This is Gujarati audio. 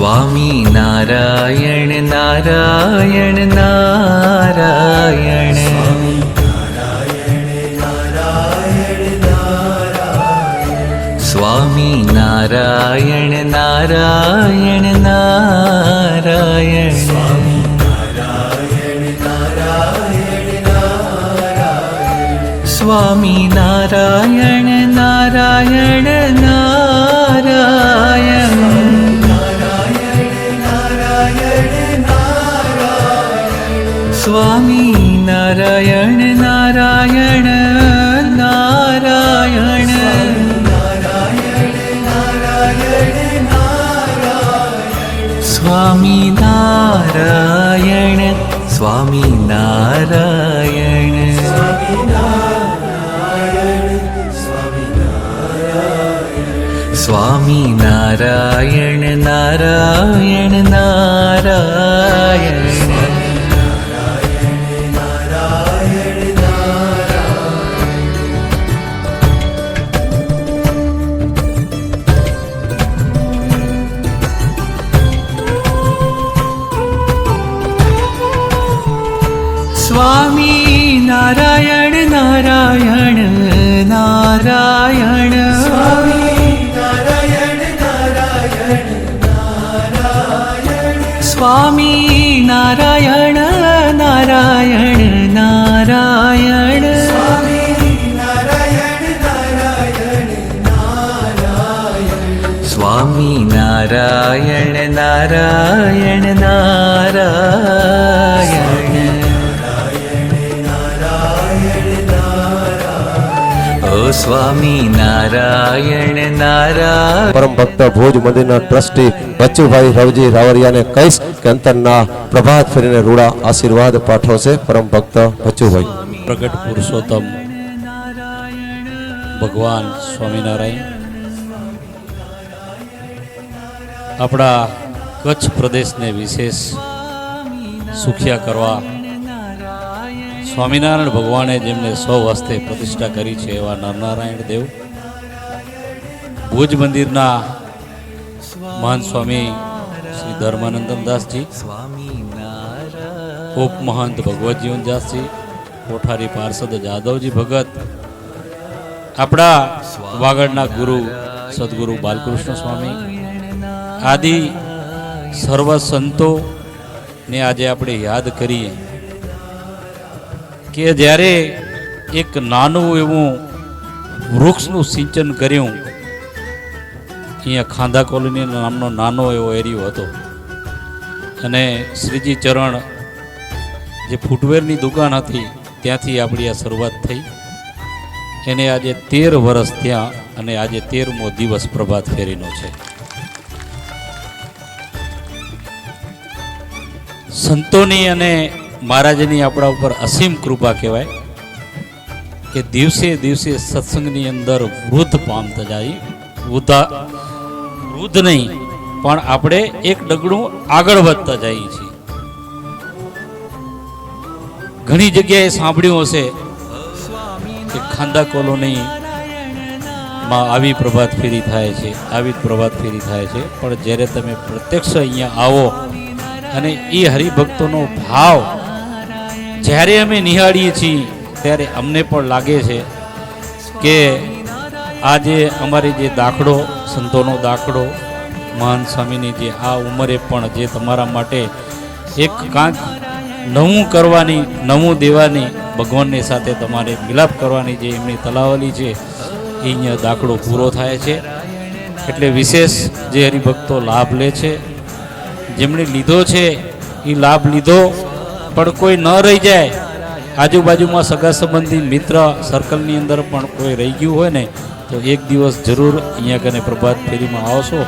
સ્વામી નારાયણ નારાયણ નારાયણ સ્વામી નારાયણ નારાયણ નારાયણ સ્વામી નારાયણ નારાયણ નારાયણ સ્વામી નારાયણ નારાયણ નારાયણ સ્વામી નારાયણ સ્વામી નારાયણ સ્વામી નારાયણ નારાયણ નારાયણ સ્વામી નારાયણ નારાયણ નારાયણ સ્વામી નારાયણ નારાયણ નારાયણ સ્વામી નારાયણ નારાયણ સ્વામી નારાયણ નારાયણ. પરમ ભક્ત ભુજ મંદિરના ટ્રસ્ટી બચ્ચુભાઈ રવજી રાવરિયાને કહીશ કે અંતરના પ્રભાત ફેરીને રૂડા આશીર્વાદ પાઠવશે પરમ ભક્ત બચ્ચુભાઈ. પ્રગટ પુરુષોત્તમ ભગવાન સ્વામિનારાયણ. આપણા કચ્છ પ્રદેશને વિશેષ સુખિયા કરવા સ્વામિનારાયણ ભગવાને જેમને સૌ હસ્તે પ્રતિષ્ઠા કરી છે એવા નરનારાયણ દેવ ભુજ મંદિરના મહાન સ્વામી શ્રી ધર્માનંદનદાસજી સ્વામી ભગવત જીવન ભગવતજીવનદાસજી કોઠારી પાર્ષદ જાદવજી ભગત આપણા વાગડના ગુરુ સદગુરુ બાલકૃષ્ણ સ્વામી આદિ સર્વ સંતો ને આજે આપણે યાદ કરીએ. કે જ્યારે એક નાનું એવું વૃક્ષનું સિંચન કર્યું, અહીંયા ખાંધા કોલોની નામનો નાનો એવો એરિયો હતો. અને શ્રીજી ચરણ જે ફૂટવેરની દુકાન હતી, ત્યાંથી આપણી આ શરૂઆત થઈ. એને આજે તેર વર્ષ ત્યાં અને આજે તેરમો દિવસ પ્રભાત ફેરીનો છે. સંતોની અને મહારાજની આપણા ઉપર અસીમ કૃપા કહેવાય કે દિવસે દિવસે સત્સંગની અંદર વૃદ્ધ પામતા જાય વૃદ્ધા, વૃદ્ધ નહીં, પણ આપણે એક ડગડું આગળ વધતા જઈએ છીએ. ઘણી જગ્યાએ સાંભળ્યું હશે કે ખાંદા કોલોની માં આવી પ્રભાત ફેરી થાય છે, આવી પ્રભાત ફેરી થાય છે. પણ જ્યારે તમે પ્રત્યક્ષ અહીંયા આવો અને એ હરિભક્તોનો ભાવ જ્યારે અમે નિહાળીએ છીએ, ત્યારે અમને પણ લાગે છે કે આ જે અમારી જે દાખલો, સંતોનો દાખલો, મહાન સ્વામીની જે આ ઉંમરે પણ જે તમારા માટે એક કાંક નવું કરવાની, નવું દેવાની ભગવાનની સાથે તમારે મિલાપ કરવાની જે એમની તલાવલી છે, એ અહીંયા દાખલો પૂરો થાય છે. એટલે વિશેષ જે હરિભક્તો લાભ લે છે. જેમણે લીધો છે, એ લાભ લીધો પણ કોઈ ન રહી જાય. આજુબાજુમાં સગા સંબંધી મિત્ર સર્કલની અંદર પણ કોઈ રહી ગયું હોય ને, તો એક દિવસ જરૂર અહીંયા કને પ્રભાત ફેરીમાં આવશો.